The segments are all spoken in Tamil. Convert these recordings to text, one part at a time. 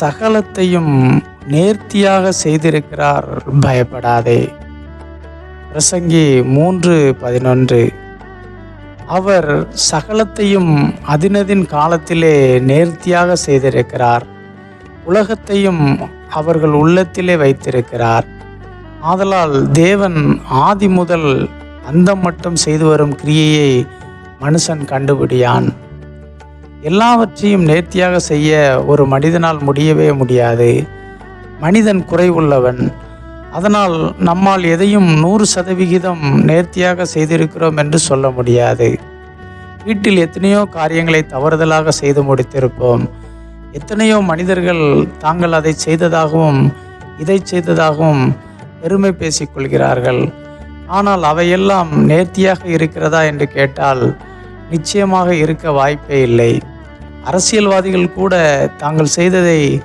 சகலத்தையும் நேர்த்தியாக செய்திருக்கிறார். பயப்படாதே. பிரசங்கி மூன்று பதினொன்று. அவர் சகலத்தையும் அதினதின் காலத்திலே நேர்த்தியாக செய்திருக்கிறார். உலகத்தையும் அவர்கள் உள்ளத்திலே வைத்திருக்கிறார். ஆதலால் தேவன் ஆதி முதல் அந்தம் மட்டும் செய்து வரும் கிரியையை மனுஷன் கண்டுபிடியான். எல்லாவற்றையும் நேர்த்தியாக செய்ய ஒரு மனிதனால் முடியவே முடியாது. மனிதன் குறைவுள்ளவன். அதனால் நம்மால் எதையும் நூறு சதவிகிதம் நேர்த்தியாக செய்திருக்கிறோம் என்று சொல்ல முடியாது. வீட்டில் எத்தனையோ காரியங்களை தவறுதலாக செய்து முடித்திருப்போம். எத்தனையோ மனிதர்கள் தாங்கள் அதை செய்ததாகவும் இதை செய்ததாகவும் பெருமை பேசிக்கொள்கிறார்கள் ஆனால் அவையெல்லாம் நேர்த்தியாக இருக்கிறதா என்று கேட்டால் நிச்சயமாக இருக்க வாய்ப்பே இல்லை. அரசியல்வாதிகள் கூட தாங்கள் செய்ததை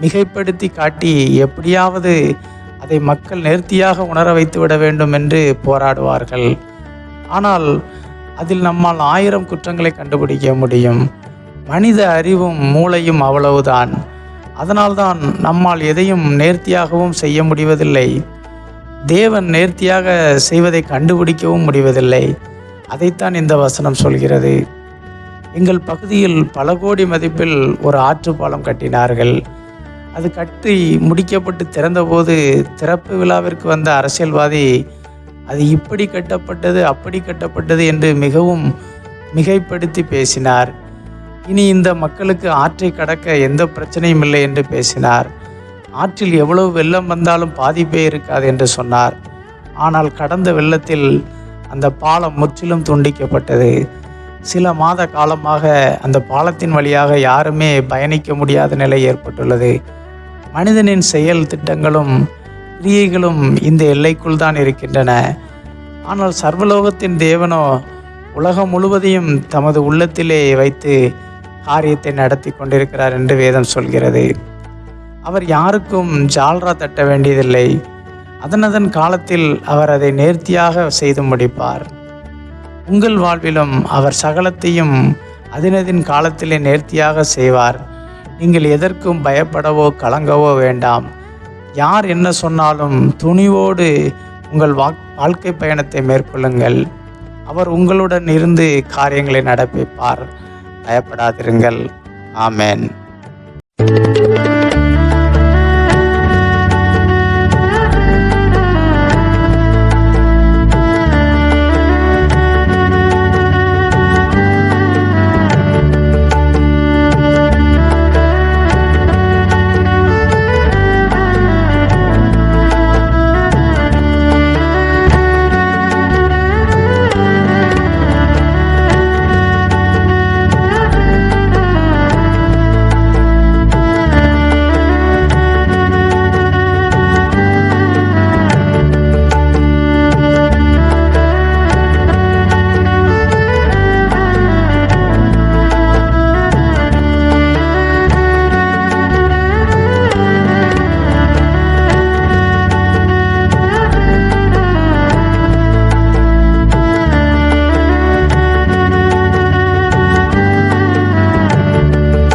மிகைப்படுத்தி காட்டி எப்படியாவது அதை மக்கள் நேர்த்தியாக உணர வைத்து விட வேண்டும் என்று போராடுவார்கள். ஆனால் அதில் நம்மால் ஆயிரம் குற்றங்களை கண்டுபிடிக்க முடியும். மனித அறிவும் மூளையும் அவ்வளவுதான். அதனால்தான் நம்மால் எதையும் நேர்த்தியாகவும் செய்ய முடிவதில்லை. தேவன் நேர்த்தியாக செய்வதை கண்டுபிடிக்கவும் முடிவதில்லை. அதைத்தான் இந்த வசனம் சொல்கிறது. எங்கள் பகுதியில் பல கோடி மதிப்பில் ஒரு ஆற்றுப்பாலம் கட்டினார்கள். அது கட்டி முடிக்கப்பட்டு திறந்தபோது திறப்பு விழாவிற்கு வந்த அரசியல்வாதி அது இப்படி கட்டப்பட்டது அப்படி கட்டப்பட்டது என்று மிகவும் மிகைப்படுத்தி பேசினார். இனி இந்த மக்களுக்கு ஆற்றை கடக்க எந்த பிரச்சனையும் இல்லை என்று பேசினார். ஆற்றில் எவ்வளவு வெள்ளம் வந்தாலும் பாதிப்பே இருக்காது என்று சொன்னார். ஆனால் கடந்த வெள்ளத்தில் அந்த பாலம் முற்றிலும் துண்டிக்கப்பட்டது. சில மாத காலமாக அந்த பாலத்தின் வழியாக யாருமே பயணிக்க முடியாத நிலை ஏற்பட்டுள்ளது. மனிதனின் செயல் திட்டங்களும் கிரியைகளும் இந்த எல்லைக்குள் தான் இருக்கின்றன. ஆனால் சர்வலோகத்தின் தேவனோ உலகம் முழுவதையும் தமது உள்ளத்திலே வைத்து காரியத்தை நடத்தி கொண்டிருக்கிறார் என்று வேதம் சொல்கிறது. அவர் யாருக்கும் ஜால்ரா தட்ட வேண்டியதில்லை. அதனதன் காலத்தில் அவர் அதை நேர்த்தியாக செய்து முடிப்பார். உங்கள் வாழ்விலும் அவர் சகலத்தையும் அதினதின் காலத்திலே நேர்த்தியாக செய்வார். நீங்கள் எதற்கும் பயப்படவோ கலங்கவோ வேண்டாம். யார் என்ன சொன்னாலும் துணிவோடு உங்கள் வா- வாழ்க்கை பயணத்தை மேற்கொள்ளுங்கள். அவர் உங்களுடன் இருந்து காரியங்களை நடப்பிப்பார். பயப்படாதிருங்கள். ஆமென்.